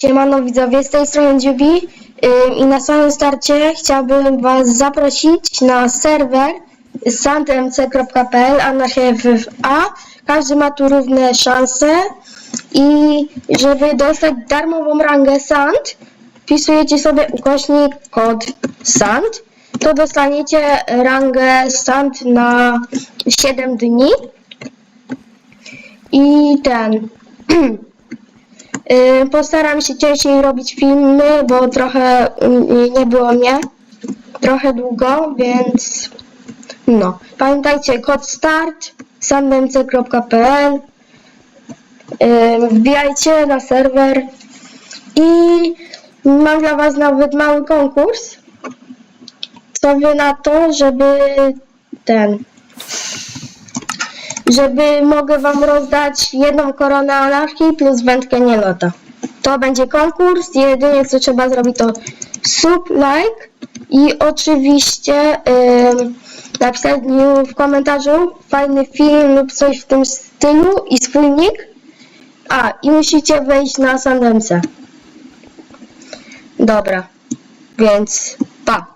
Siemano widzowie, z tej strony Dziubi. I na samym starcie chciałbym Was zaprosić na serwer sandmc.pl anarchia.a Każdy ma tu równe szanse. I żeby dostać darmową rangę sand wpisujecie sobie ukośnik kod sand. To dostaniecie rangę sand na 7 dni. I ten Postaram się częściej robić filmy, bo trochę y, nie było mnie. Trochę długo, więc no. Pamiętajcie, kod start sandmc.pl y, Wbijajcie na serwer i mam dla Was nawet mały konkurs. Co wy na to, żeby ten żeby mogę wam rozdać jedną koronę anarchii plus wędkę nielota. To będzie konkurs, jedynie co trzeba zrobić to sub, like i oczywiście ym, napisać w komentarzu fajny film lub coś w tym stylu i swój nick. A, i musicie wejść na Sandemce. Dobra, więc pa.